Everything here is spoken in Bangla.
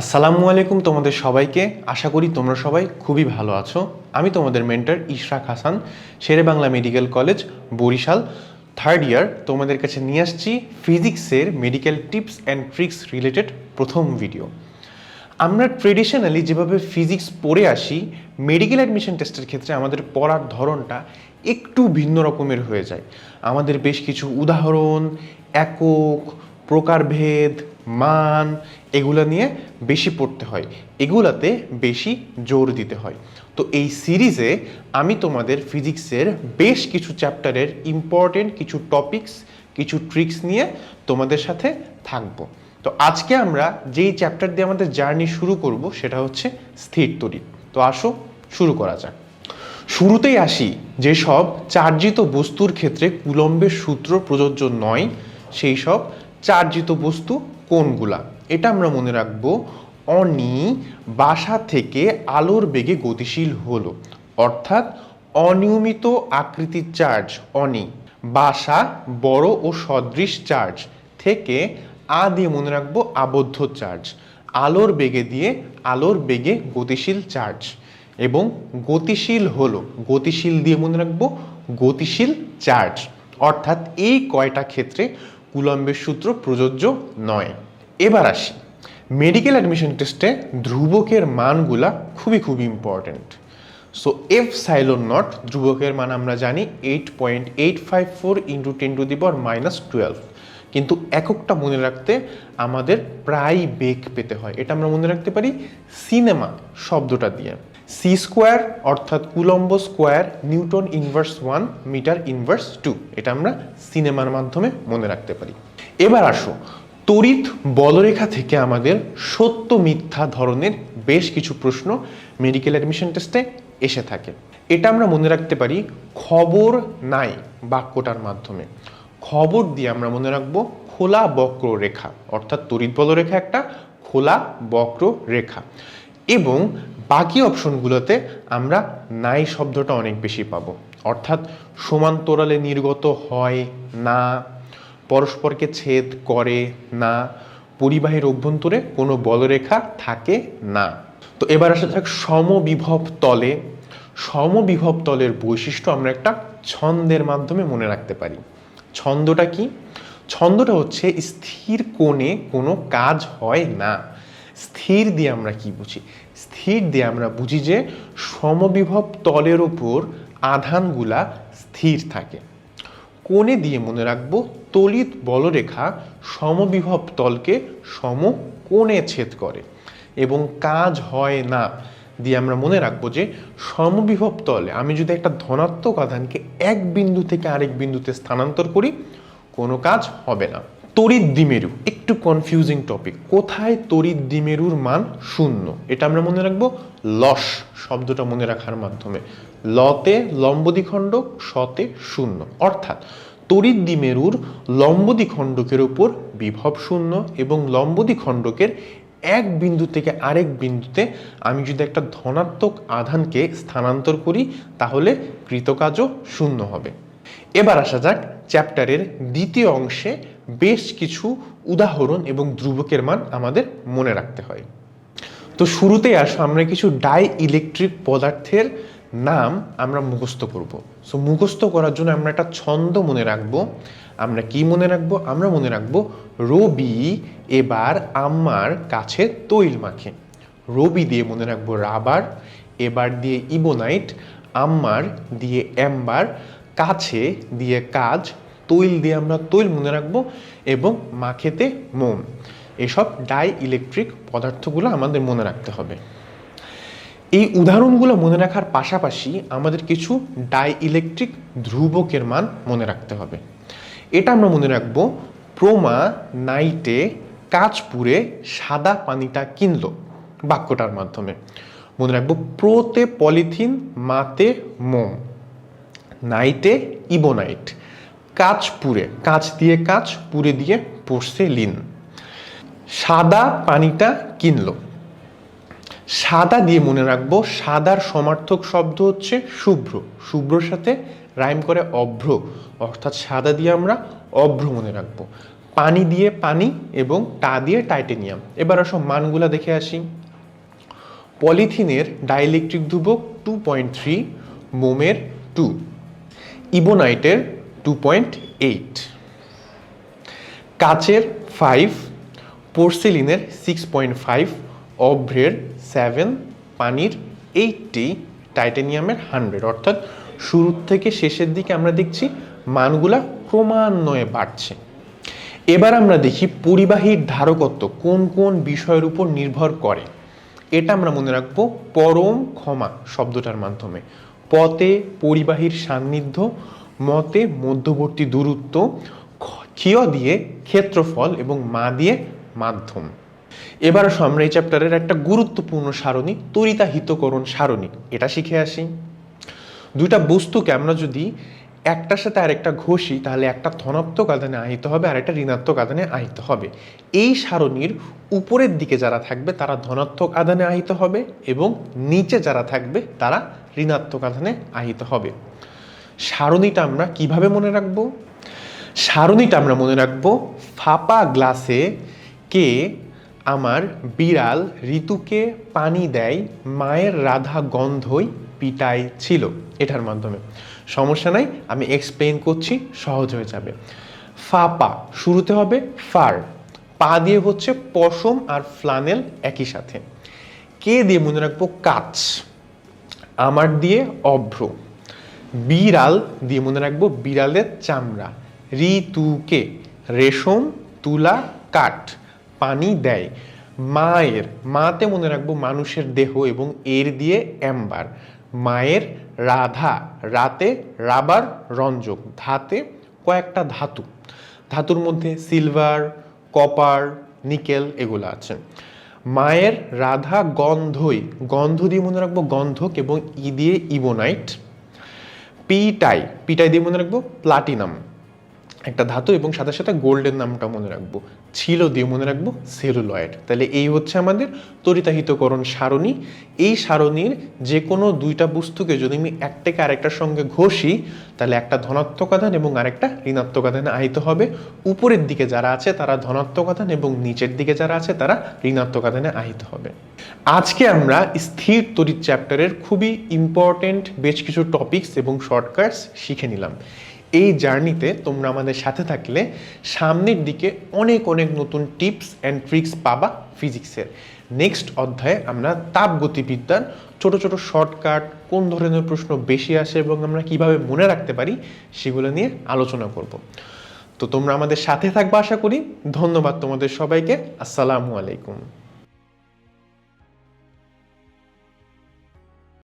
আসসালামু আলাইকুম তোমাদের সবাইকে। আশা করি তোমরা সবাই খুবই ভালো আছো। আমি তোমাদের mentor Ishraq Hasan, Sher-e Bangla medical college, Barishal. Third year তোমাদের কাছে নিয়ে আসছি ফিজিক্সের medical tips and tricks related প্রথম ভিডিও। আমরা ট্রেডিশনালি যেভাবে ফিজিক্স পড়ে আসি, মেডিকেল অ্যাডমিশন টেস্টের ক্ষেত্রে আমাদের পড়ার ধরনটা একটু ভিন্ন রকমের হয়ে যায়। আমাদের বেশ কিছু উদাহরণ, একক, প্রকারভেদ মান, এগুলো নিয়ে বেশি পড়তে হয়। এগুলাতে বেশি জোর দিতে হয়। তো এই সিরিজে আমি তোমাদের ফিজিক্সের বেশ কিছু চ্যাপ্টারের ইম্পর্টেন্ট কিছু টপিকস কিছু ট্রিক্স নিয়ে তোমাদের সাথে থাকব। তো আজকে আমরা যেই চ্যাপ্টার দিয়ে আমাদের জার্নি শুরু করব, সেটা হচ্ছে স্থির তড়িৎ। তো আসো, শুরু করা যাক। শুরুতেই আসি যেসব চার্জিত বস্তুর ক্ষেত্রে কুলম্বের সূত্র প্রযোজ্য নয়, সেই সব চার্জিত বস্তু কোনগুলা এটা আমরা মনে রাখব অনি বাসা থেকে আলোর বেগে গতিশীল হলো। অর্থাৎ অনিয়মিত আকৃতির চার্জ অনি বাসা বড় ও সদৃশ চার্জ থেকে আ দিয়ে মনে রাখব আবদ্ধ চার্জ। আলোর বেগে দিয়ে আলোর বেগে গতিশীল চার্জ এবং গতিশীল হলো। গতিশীল দিয়ে মনে রাখব গতিশীল চার্জ। অর্থাৎ এই কয়টা ক্ষেত্রে কুলম্বের সূত্র প্রযোজ্য নয়। এবার আসি। মেডিকেল অ্যাডমিশন টেস্টে ধ্রুবকের মানগুলা খুবই খুবই important so epsilon naught ধ্রুবকের মান আমরা জানি eight point eight five four into ten to the power minus twelve কিন্তু এককটা মনে রাখতে আমাদের প্রায় বেগ পেতে হয়। এটা আমরা মনে রাখতে পারি সিনেমা শব্দটা দিয়ে। সি স্কোয়ার অর্থাৎ coulomb square newton inverse one metre inverse two এটা আমরা সিনেমার মাধ্যমে মনে রাখতে পারি। এবার আসো, তড়িৎ বলরেখা থেকে আমাদের সত্য মিথ্যা ধরনের বেশ কিছু প্রশ্ন মেডিকেল অ্যাডমিশন টেস্টে এসে থাকে। এটা আমরা মনে রাখতে পারি খবর নাই বাক্যটার মাধ্যমে। খবর দিয়ে আমরা মনে রাখব খোলা বক্র রেখা, অর্থাৎ তড়িৎ বলরেখা একটা খোলা বক্র রেখা। এবং বাকি অপশনগুলোতে আমরা নাই শব্দটা অনেক বেশি পাবো। অর্থাৎ সমান্তরালে নির্গত হয় না, পরস্পরকে ছেদ করে না, পরিবাহের অভ্যন্তরে কোনো বলরেখা থাকে না। তো এবার আসা যাক সমবিভব তলে। সমবিভব তলের বৈশিষ্ট্য আমরা একটা ছন্দের মাধ্যমে মনে রাখতে পারি। ছন্দটা কি? ছন্দটা হচ্ছে স্থির কোণে কোনো কাজ হয় না। স্থির দিয়ে আমরা কি বুঝি? স্থির দিয়ে আমরা বুঝি যে সমবিভব তলের ওপর আধানগুলা স্থির থাকে। কোণে দিয়ে মনে রাখব তলিত বলরেখা সমবিভব তলকে সম কোণে ছেদ করে এবং কাজ হয় না দিয়ে আমরা মনে রাখব যে সমবিভব তলে আমি যদি একটা ধনাত্মক আধানকে এক বিন্দু থেকে আরেক বিন্দুতে স্থানান্তর করি, কোনো কাজ হবে না। তড়িৎ দ্বিমেরু, একটু কনফিউজিং টপিক কোথায় তড়িৎ দ্বিমেরুর মান শূন্য? এটা আমরা মনে রাখব লস শব্দটা মনে রাখার মাধ্যমে। লতে লম্ব দ্বিখণ্ডক শতে শূন্য। অর্থাৎ তড়িৎ দ্বিমেরুর লম্ব দ্বিখণ্ডকের উপর বিভব শূন্য এবং লম্ব দ্বিখণ্ডকের এক বিন্দু থেকে আরেক বিন্দুতে আমি যদি একটা ধনাত্মক আধানকে স্থানান্তর করি, তাহলে কৃতকাজও শূন্য হবে। এবার আসা যাক চ্যাপ্টারের দ্বিতীয় অংশে বেশ কিছু উদাহরণ এবং ধ্রুবকের মান আমাদের মনে রাখতে হয়। তো শুরুতে আসো, আমরা কিছু ডাই ইলেকট্রিক পদার্থের নাম আমরা মুখস্থ করব। সো মুখস্থ করার জন্য আমরা একটা ছন্দ মনে রাখব। আমরা কি মনে রাখব? আমরা মনে রাখব, রবি এবার আমার কাছে তৈল মাখে। রবি দিয়ে মনে রাখব রাবার, এবার দিয়ে ইবোনাইট আম্মার দিয়ে অ্যাম্বার, কাছে দিয়ে কাজ তৈল দিয়ে আমরা তৈল মনে রাখব এবং মাখেতে মোম। এসব ডাই ইলেকট্রিক পদার্থগুলো আমাদের মনে রাখতে হবে। এই উদাহরণগুলো মনে রাখার পাশাপাশি আমাদের কিছু ডাই ইলেকট্রিক ধ্রুবকের মান মনে রাখতে হবে। এটা আমরা মনে রাখব, প্রমা নাইটে কাজ পুড়ে সাদা পানিটা কিনলো বাক্যটার মাধ্যমে। মনে রাখব, প্রোতে পলিথিন, মাতে মোম। নাইটে ইবোনাইট। কাচ পুড়ে, কাঁচ দিয়ে কাঁচ, পুড়ে দিয়ে পড়ছে লিন। সাদা পানিটা কিনলো। সাদা দিয়ে মনে রাখব, সাদার সমার্থক শব্দ হচ্ছে শুভ্র। শুভ্রর সাথে রাইম করে অভ্র, অর্থাৎ সাদা দিয়ে আমরা অভ্র মনে রাখব। পানি দিয়ে পানি এবং টা দিয়ে টাইটেনিয়াম। এবার আসো মানগুলা দেখে আসি। পলিথিনের ডাইইলেকট্রিক ধ্রুবক টু পয়েন্ট থ্রি মোমের টু ইবোনাইটের টু পয়েন্ট এইট কাচের ফাইভ পোর্সেলিনের সিক্স পয়েন্ট ফাইভ অভ্রের সেভেন পানির এইটটি টাইটেনিয়ামের হান্ড্রেড অর্থাৎ শুরুর থেকে শেষের দিকে আমরা দেখছি মানগুলা ক্রমান্বয়ে বাড়ছে। এবার আমরা দেখি পরিবাহীর ধারকত্ব কোন কোন বিষয়ের উপর নির্ভর করে। এটা আমরা মনে রাখব পরম ক্ষমা শব্দটার মাধ্যমে। পথে পরিবাহীর সান্নিধ্য মতে মধ্যবর্তী দূরত্ব ক্ষীয় দিয়ে ক্ষেত্রফল এবং মা দিয়ে মাধ্যম। এবার আসো আমরা এই চ্যাপ্টারের একটা গুরুত্বপূর্ণ সারণি সারণী তরিতাহিতকরণ সারণী। এটা শিখে আসি। দুইটা বস্তুকে আমরা যদি একটার সাথে আরেকটা ঘষি, তাহলে একটা ধনাত্মক আদানে আহিত হবে আর একটা ঋণাত্মক আদানে আহিত হবে। এই সারণীর উপরের দিকে যারা থাকবে, তারা ধনাত্মক আদানে আহিত হবে এবং নিচে যারা থাকবে, তারা ঋণাত্মক আদানে আহিত হবে। সারণীটা আমরা কীভাবে মনে রাখব? সারণীটা আমরা মনে রাখব ফাঁপা গ্লাসে কে আমার বিড়াল ঋতুকে পানি দেয় মায়ের রাধা গন্ধই পিটাই ছিল। এটার মাধ্যমে। সমস্যা নাই, আমি এক্সপ্লেন করছি, সহজ হয়ে যাবে। ফাপা, শুরুতে হবে ফার। পা দিয়ে হচ্ছে পশম আর ফ্লানেল একই সাথে। কে দিয়ে মনে রাখব? কাচ। আমার দিয়ে অভ্র। বিড়াল, দিয়ে মনে রাখব বিড়ালের চামড়া। ঋতুকে রেশম, তুলা, কাঠ, পানি দেয়। মায়ের, মাতে মনে রাখব মানুষের দেহ এবং এর দিয়ে অ্যাম্বার। মায়ের রাধা, রাতে রাবার রঞ্জক, ধাতে কয়েকটা ধাতু। ধাতুর মধ্যে সিলভার, কপার, নিকেল এগুলো আছে। মায়ের রাধা গন্ধই, গন্ধ দিয়ে মনে রাখব গন্ধক এবং ই দিয়ে ইবোনাইট। পিটাই পিটাই দিয়ে মনে রাখব প্লাটিনাম একটা ধাতু এবং সাথে সাথে গোল্ডের নামটা মনে রাখব। ছিল দিয়ে মনে রাখব সেলুলয়েড। তাহলে এই হচ্ছে আমাদের তরিতাহিতকরণ সারণী। এই সারণীর যে কোনো দুইটা বস্তুকে যদি আমি একটাকে আরেকটার সঙ্গে ঘষি, তাহলে একটা ধনাত্মক আধান এবং আরেকটা ঋণাত্মক আধানে আহিত হবে। উপরের দিকে যারা আছে তারা ধনাত্মক আধান এবং নিচের দিকে যারা আছে তারা ঋণাত্মক আধানে আহিত হবে। আজকে আমরা স্থির তড়িৎ চ্যাপ্টারের খুবই ইম্পর্টেন্ট বেশ কিছু টপিকস এবং শর্টকাটস শিখে নিলাম। এই জার্নিতে তোমরা আমাদের সাথে থাকলে সামনের দিকে অনেক অনেক নতুন টিপস অ্যান্ড ট্রিক্স পাবা ফিজিক্সের নেক্সট অধ্যায়ে আমরা তাপগতিবিদ্যার ছোট ছোট শর্টকাট কোন ধরনের প্রশ্ন বেশি আসে এবং আমরা কীভাবে মনে রাখতে পারি সেগুলো নিয়ে আলোচনা করব। তো তোমরা আমাদের সাথে থাকবে আশা করি। ধন্যবাদ তোমাদের সবাইকে। আসসালামু আলাইকুম।